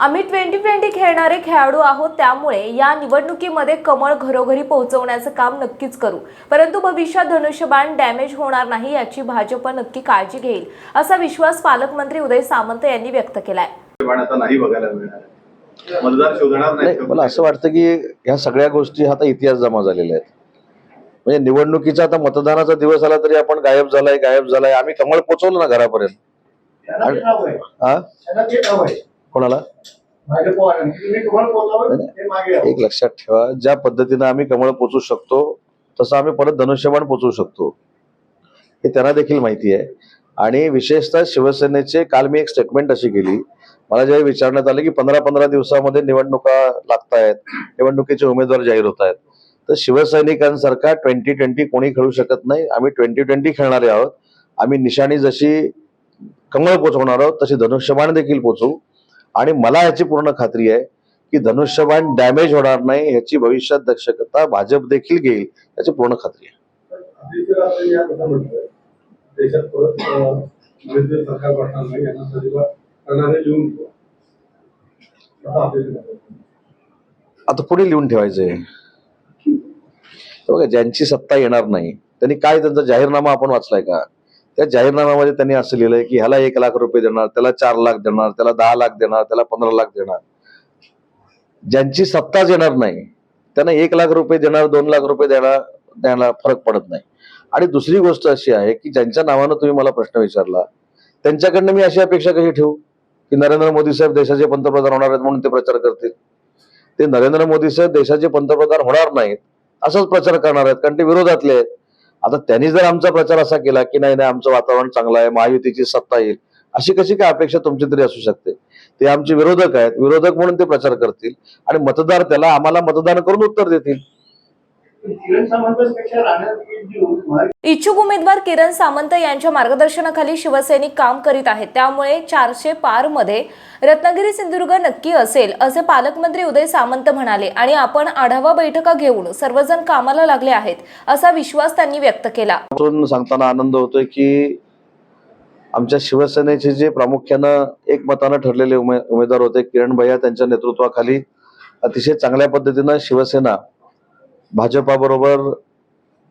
आम्ही twenty twenty खेळणारे खेळाडू आहोत त्यामुळे या निवडणुकीमध्ये कमळ घरोघरी पोहोचवण्याचं काम नक्कीच करू. परंतु भविष्यात धनुष्यबाण डॅमेज होणार नाही याची भाजप नक्की काळजी घेईल असा विश्वास पालकमंत्री उदय सामंत यांनी व्यक्त केलाय. मला असं वाटतं की ह्या सगळ्या गोष्टी आता इतिहास जमा झालेल्या आहेत. म्हणजे निवडणुकीचा आता मतदानाचा दिवस आला तरी आपण गायब झालाय गायब झालाय. आम्ही कमळ पोचवलं ना घरापर्यंत. कोणाला. एक लक्षात ठेवा ज्या पद्धतीनं आम्ही कमळ पोचू शकतो तसं आम्ही परत धनुष्यबाण पोचू शकतो. हे त्यांना देखील माहिती आहे. आणि विशेषतः शिवसेनेचे काल मी एक स्टेटमेंट अशी केली. मला ज्यावेळी विचारण्यात आलं की पंधरा पंधरा दिवसामध्ये निवडणुका लागत आहेत निवडणुकीचे उमेदवार जाहीर होत आहेत तर शिवसैनिकांसारखा ट्वेंटी ट्वेंटी कोणी खेळू शकत नाही. आम्ही ट्वेंटी ट्वेंटी खेळणारे आहोत. आम्ही निशाणी जशी कमळ पोचवणार आहोत तशी धनुष्यबाण देखील पोचवू. आणि मला याची पूर्ण खात्री आहे की धनुष्यबाण डॅमेज होणार नाही याची भविष्यात दक्षता भाजप देखील घेईल याची पूर्ण खात्री आहे. आता पुढे लिहून ठेवायचंय. बघा ज्यांची सत्ता येणार नाही त्यांनी काय त्यांचा जाहीरनामा आपण वाचलाय का? त्या जाहीरनाम्यामध्ये त्यांनी असं लिहिलंय की ह्याला एक लाख रुपये देणार त्याला चार लाख देणार त्याला दहा लाख देणार त्याला पंधरा लाख देणार. ज्यांची सत्ताच येणार नाही त्यांना एक लाख रुपये देणार दोन लाख रुपये देणार द्यायला फरक पडत नाही. आणि दुसरी गोष्ट अशी आहे की ज्यांच्या नावानं तुम्ही मला प्रश्न विचारला त्यांच्याकडनं मी अशी अपेक्षा कशी ठेवू की नरेंद्र मोदी साहेब देशाचे पंतप्रधान होणार आहेत म्हणून ते प्रचार करतील? ते नरेंद्र मोदी साहेब देशाचे पंतप्रधान होणार नाहीत असाच प्रचार करणार आहेत कारण ते विरोधातले आहेत. आता त्यांनी जर आमचा प्रचार असा केला की नाही नाही आमचं वातावरण चांगलं आहे महायुतीची सत्ता येईल अशी कशी काय अपेक्षा तुमची तरी असू शकते? ते आमचे विरोधक आहेत विरोधक म्हणून ते प्रचार करतील आणि मतदार त्याला आम्हाला मतदान करून उत्तर देतील किरण सामंतपेक्षा राहण्याची जी माहिती इच्छुक उमेदवार किरण सामंत यांच्या मार्गदर्शनाखाली शिवसैनिक काम करीत आहेत. त्यामुळे चारशे पारमध्ये रत्नागिरी सिंधुदुर्ग नक्की असेल असे पालकमंत्री उदय सामंत म्हणाले आणि आपण आढावा बैठका घेऊन सर्वजण कामाला लागले आहेत असा विश्वास त्यांनी व्यक्त केला. सांगताना आनंद होतोय की आमच्या शिवसेनेचे जे प्रामुख्यानं एकमतानं ठरलेले उमेदवार होते किरण भैया त्यांच्या नेतृत्वाखाली अतिशय चांगल्या पद्धतीनं शिवसेना भाजपाबरोबर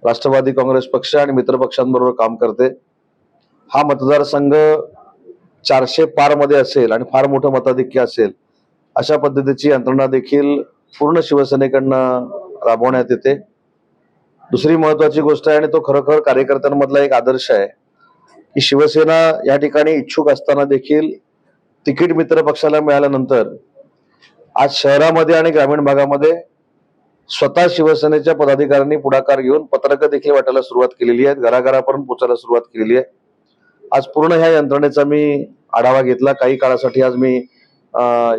राष्ट्रवादी काँग्रेस पक्ष आणि मित्र पक्षांबरोबर काम करते. हा मतदारसंघ चारशे पारमध्ये असेल आणि फार मोठं मताधिक्य असेल अशा पद्धतीची यंत्रणा देखील पूर्ण शिवसेनेकडनं राबवण्यात येते. दुसरी महत्वाची गोष्ट आहे आणि तो खरोखर कार्यकर्त्यांमधला एक आदर्श आहे की शिवसेना या ठिकाणी इच्छुक असताना देखील तिकीट मित्र पक्षाला मिळाल्यानंतर आज शहरामध्ये आणि ग्रामीण भागामध्ये स्वतः शिवसेनेच्या पदाधिकाऱ्यांनी पुढाकार घेऊन पत्रकं देखील वाटायला सुरुवात केलेली आहे घराघरापर्यंत पोचायला सुरुवात केलेली आहे. आज पूर्ण ह्या यंत्रणेचा मी आढावा घेतला. काही काळासाठी आज मी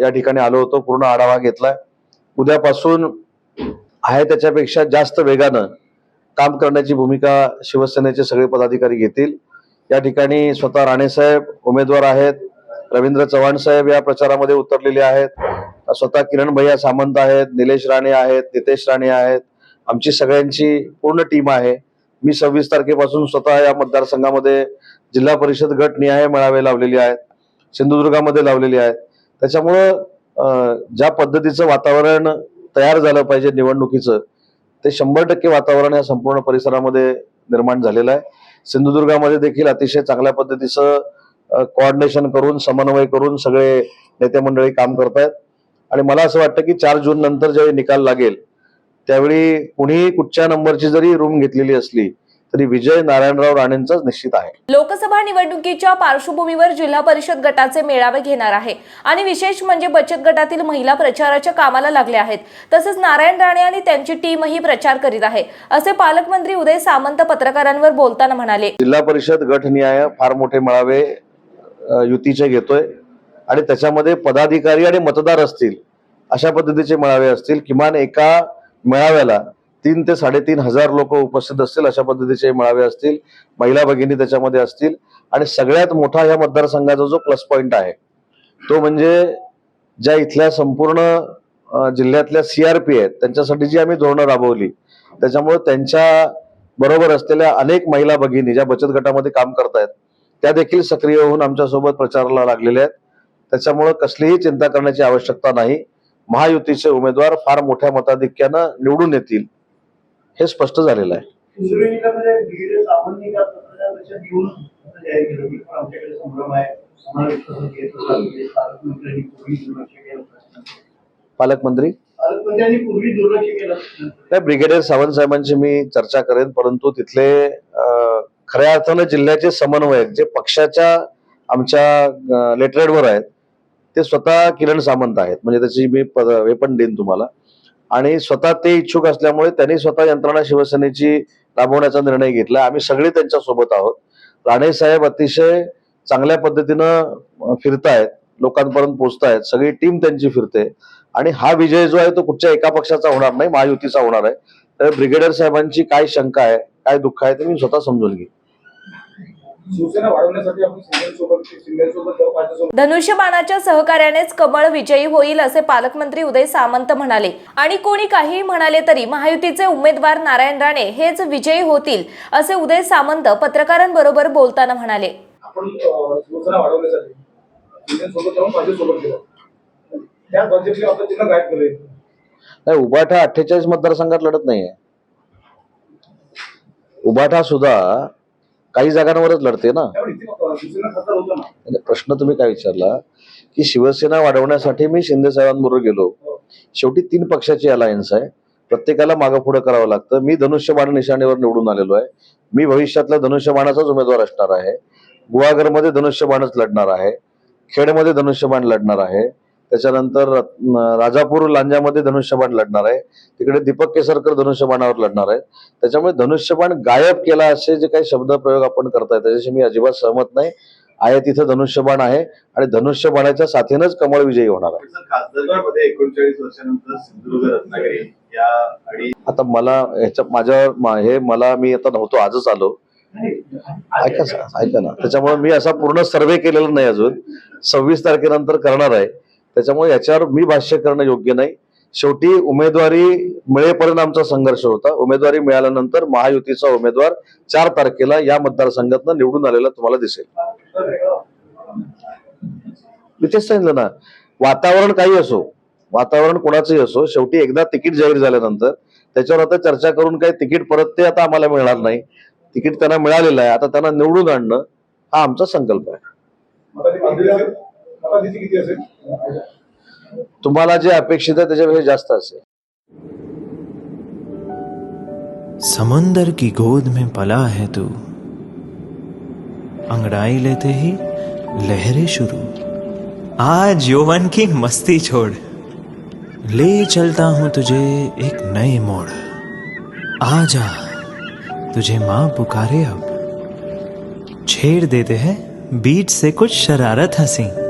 या ठिकाणी आलो होतो. पूर्ण आढावा घेतलाय. उद्यापासून आहे त्याच्यापेक्षा जास्त वेगानं काम करण्याची भूमिका शिवसेनेचे सगळे पदाधिकारी घेतील. या ठिकाणी स्वतः राणेसाहेब उमेदवार आहेत. रवींद्र चव्हाण साहेब या प्रचारामध्ये उतरलेले आहेत. स्वतः किरण भैया सामंत आहेत निलेश राणे आहेत नितेश राणे आहेत. आमची सगळ्यांची पूर्ण टीम आहे. मी सव्वीस तारखेपासून स्वतः या मतदारसंघामध्ये जिल्हा परिषद गट निहाय मेळावे लावलेले आहेत सिंधुदुर्गामध्ये लावलेले आहेत. त्याच्यामुळं ज्या पद्धतीचं वातावरण तयार झालं पाहिजे निवडणुकीचं ते शंभर टक्के वातावरण या संपूर्ण परिसरामध्ये निर्माण झालेलं आहे. सिंधुदुर्गामध्ये देखील अतिशय चांगल्या पद्धतीचं कोऑर्डिनेशन करून समन्वय करून सगळे नेते मंडळी काम करतायत. आणि मला असं वाटतं की चार जून नंतर ज्यावेळी निकाल लागेल त्यावेळी कुणीही कुठच्या नंबरची जरी रूम घेतलेली असली तरी विजय नारायणराव राणेंचाच निश्चित आहे. लोकसभा निवडणुकीच्या पार्श्वभूमीवर जिल्हा परिषद गटाचे मेळावे घेणार आहे आणि विशेष म्हणजे बचत गटातील महिला प्रचाराच्या कामाला लागल्या आहेत. तसेच नारायण राणे आणि त्यांची टीमही प्रचार करीत आहे असे पालकमंत्री उदय सामंत पत्रकारांवर बोलताना म्हणाले. जिल्हा परिषद गटनिहाय फार मोठे मेळावे युतीचे घेतोय. आणि त्याच्यामध्ये पदाधिकारी आणि मतदार असतील अशा पद्धतीचे मेळावे असतील किमान एका मेळाव्याला तीन ते साडेतीन हजार लोक उपस्थित असतील अशा पद्धतीचे मेळावे असतील महिला भगिनी त्याच्यामध्ये असतील आणि सगळ्यात मोठा या मतदारसंघाचा जो प्लस पॉईंट आहे तो म्हणजे ज्या इथल्या संपूर्ण जिल्ह्यातल्या सीआरपी आहेत त्यांच्यासाठी जी आम्ही धोरणं राबवली त्याच्यामुळे त्यांच्या बरोबर असलेल्या अनेक महिला भगिनी ज्या बचत गटामध्ये काम करतायत त्या देखील सक्रिय होऊन आमच्यासोबत प्रचाराला लागलेल्या आहेत. त्याच्यामुळं कसलीही चिंता करण्याची आवश्यकता नाही. महायुतीचे उमेदवार फार मोठ्या मताधिक्यानं निवडून येतील हे स्पष्ट झालेलं आहे. म्हणजे पालकमंत्री ब्रिगेडियर सावंत साहेबांची मी चर्चा करेन परंतु तिथले खऱ्या अर्थानं जिल्ह्याचे समन्वयक जे पक्षाच्या आमच्या लेटरेडवर आहेत ते स्वतः किरण सामंत आहेत. म्हणजे त्याची मी पद- हे पण देईन तुम्हाला. आणि स्वतः ते इच्छुक असल्यामुळे त्यांनी स्वतः यंत्रणा शिवसेनेची राबवण्याचा निर्णय घेतला. आम्ही सगळे त्यांच्यासोबत आहोत. राणे साहेब अतिशय चांगल्या पद्धतीनं फिरतायत. लोकांपर्यंत पोहोचतायत सगळी टीम त्यांची फिरते. आणि हा विजय जो आहे तो कुठच्या एका पक्षाचा होणार नाही. महायुतीचा होणार आहे. तर ब्रिगेडियर साहेबांची काय शंका आहे काय दुःख आहे ते मी स्वतः समजून घेईन. धनुष्यबाणाच्या सहकार्यानेच कमळ विजयी होईल असे पालकमंत्री उदय सामंत म्हणाले. आणि कोणी काहीही म्हणाले तरी महायुतीचे उमेदवार नारायण राणे हेच विजयी होतील असे उदय सामंत पत्रकारांबरोबर बोलताना म्हणाले. आपण उबाठा अठ्ठेचाळीस मतदारसंघात लढत नाहीये. उबाठा सुद्धा काही जागांवरच लढते ना. प्रश्न तुम्ही काय विचारला की शिवसेना वाढवण्यासाठी मी शिंदे साहेबांबरोबर गेलो. शेवटी तीन पक्षाची अलायन्स आहे. प्रत्येकाला मागं पुढे करावं लागतं. मी धनुष्यबाण निशाणीवर निवडून आलेलो आहे. मी भविष्यातला धनुष्यबाणाचाच उमेदवार असणार आहे. गुहागरमध्ये धनुष्यबाणच लढणार आहे. खेडमध्ये धनुष्यबाण लढणार आहे. त्याच्यानंतर राजापूर लांजामध्ये धनुष्यबाण लढणार आहे. तिकडे दीपक केसरकर धनुष्यबाणावर लढणार आहे त्याच्यामुळे धनुष्यबाण गायब केला असे जे काही शब्दप्रयोग आपण करताय त्याच्याशी मी अजिबात सहमत नाही. आहे तिथं धनुष्यबाण आहे आणि धनुष्यबाणाच्या साथीनच कमळ विजयी होणार आहे. आता मला ह्याच्या माझ्यावर मा- हे मला मी आता नव्हतो आजच आलो. ऐका ऐका ना. त्याच्यामुळे मी असा पूर्ण सर्वे केलेला नाही अजून. सव्वीस तारखेनंतर करणार आहे. त्याच्यामुळे याच्यावर मी भाष्य करणं योग्य नाही. शेवटी उमेदवारी मिळेपर्यंत आमचा संघर्ष होता. उमेदवारी मिळाल्यानंतर महायुतीचा उमेदवार चार तारखेला या मतदारसंघातनं निवडून आलेला तुम्हाला दिसेल. मी तेच सांगितलं ना वातावरण काही असो वातावरण कोणाचंही असो शेवटी एकदा तिकीट जाहीर झाल्यानंतर त्याच्यावर आता चर्चा करून काही तिकीट परत ते आता आम्हाला मिळणार नाही. तिकीट त्यांना मिळालेलं आहे. आता त्यांना निवडून आणणं हा आमचा संकल्प आहे. असेल तुम्हाला जे अपेक्षित आहे त्याच्यापेक्षा जास्त असेल. समंदर की गोद में पला है तू। अंगड़ाई लेते ही लहरें शुरू। आज यौवन की मस्ती छोड़। ले चलता हूँ तुझे एक नए मोड़। आ जा तुझे माँ पुकारे अब। छेड़ देते हैं बीट से कुछ शरारत हँसी।